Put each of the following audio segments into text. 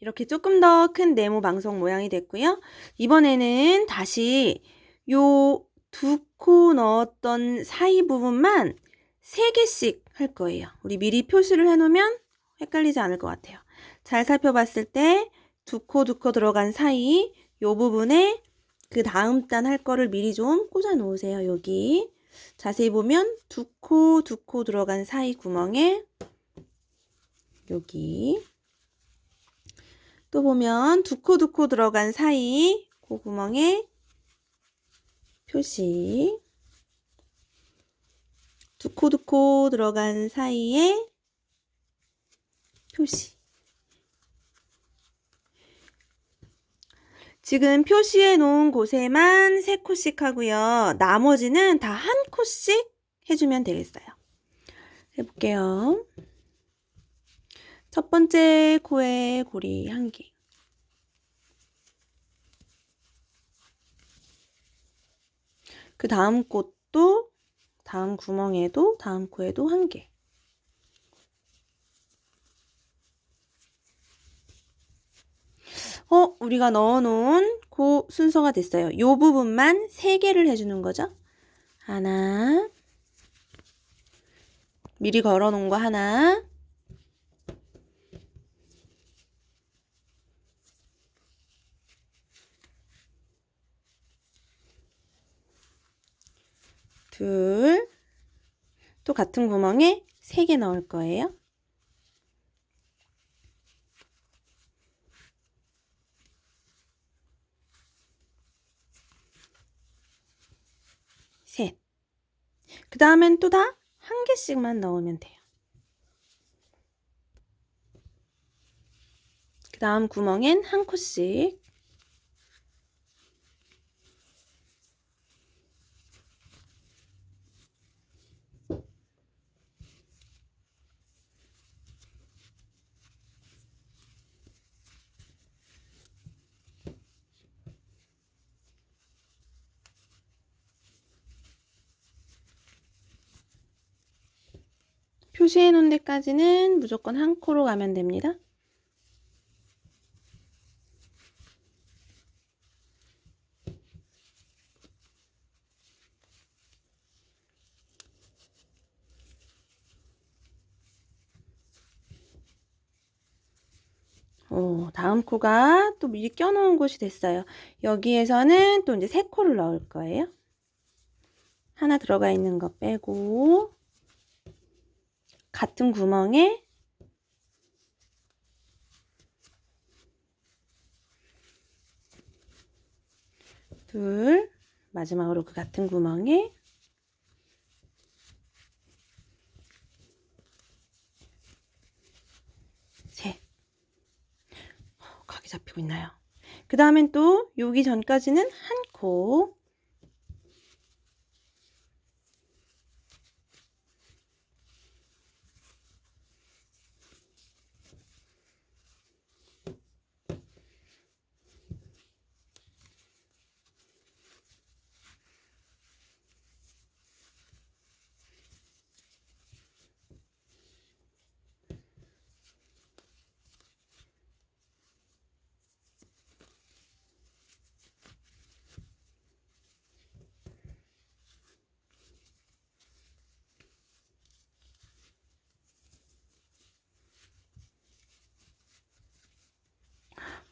이렇게 조금 더 큰 네모 방석 모양이 됐고요. 이번에는 다시 요 두 코 넣었던 사이 부분만 세 개씩 할 거예요. 우리 미리 표시를 해놓으면 헷갈리지 않을 것 같아요. 잘 살펴봤을 때 두 코 두 코 들어간 사이 요 부분에 그 다음 단 할 거를 미리 좀 꽂아 놓으세요. 여기 자세히 보면 두 코 두 코 들어간 사이 구멍에 여기 또 보면 두코두코 들어간 사이 그 구멍에 표시 두코두코 들어간 사이에 표시 지금 표시해 놓은 곳에만 세 코씩 하고요. 나머지는 다 한 코씩 해주면 되겠어요. 해볼게요. 첫 번째 코에 고리 한 개. 그 다음 꽃도, 다음 구멍에도, 다음 코에도 한 개. 어, 우리가 넣어놓은 그 순서가 됐어요. 요 부분만 세 개를 해주는 거죠. 하나, 미리 걸어놓은 거 하나, 둘, 또 같은 구멍에 세 개 넣을 거예요. 셋. 그 다음엔 또 다 한 개씩만 넣으면 돼요. 그 다음 구멍엔 한 코씩. 표시해 놓은 데까지는 무조건 한 코로 가면 됩니다. 오, 다음 코가 또 미리 껴놓은 곳이 됐어요. 여기에서는 또 이제 세 코를 넣을 거예요. 하나 들어가 있는 거 빼고 같은 구멍에 둘 마지막으로 그 같은 구멍에 셋 어, 각이 잡히고 있나요? 그 다음엔 또 여기 전까지는 한 코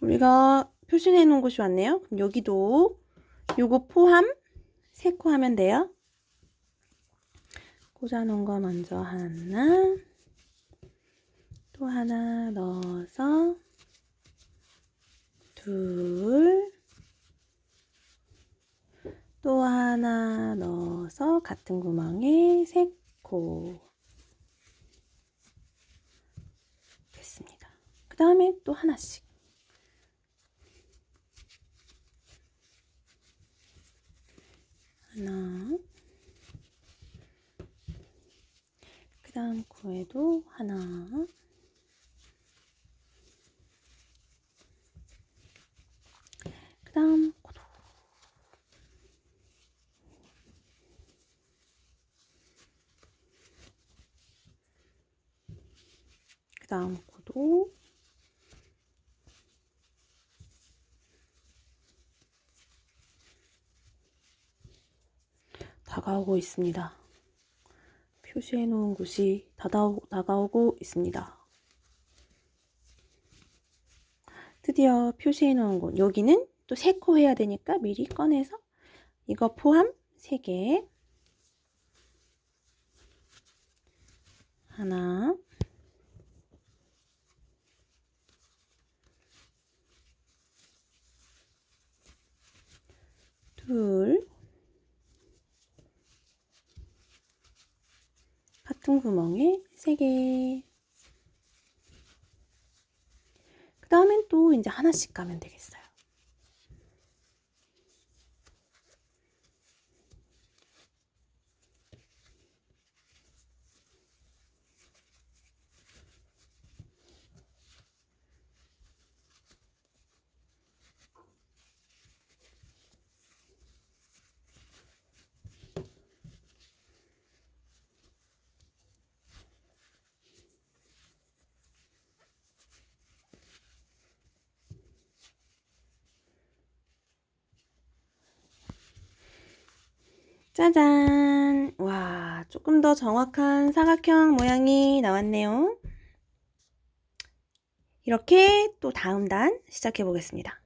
우리가 표시해 놓은 곳이 왔네요. 그럼 여기도 요거 포함 세코 하면 돼요. 꽂아 놓은 거 먼저 하나 또 하나 넣어서 둘 또 하나 넣어서 같은 구멍에 세코 됐습니다. 그 다음에 또 하나씩 하나. 그 다음 코에도 하나. 그 다음 코도. 그 다음 코도 다가오고 있습니다. 표시해 놓은 곳이 다가오, 다가오고 있습니다. 드디어 표시해 놓은 곳. 여기는 또세코 해야 되니까 미리 꺼내서 이거 포함 3개. 하나. 둘. 같은 구멍에 3개. 그 다음엔 또 이제 하나씩 가면 되겠어요. 짜잔! 와, 조금 더 정확한 사각형 모양이 나왔네요. 이렇게 또 다음 단 시작해 보겠습니다.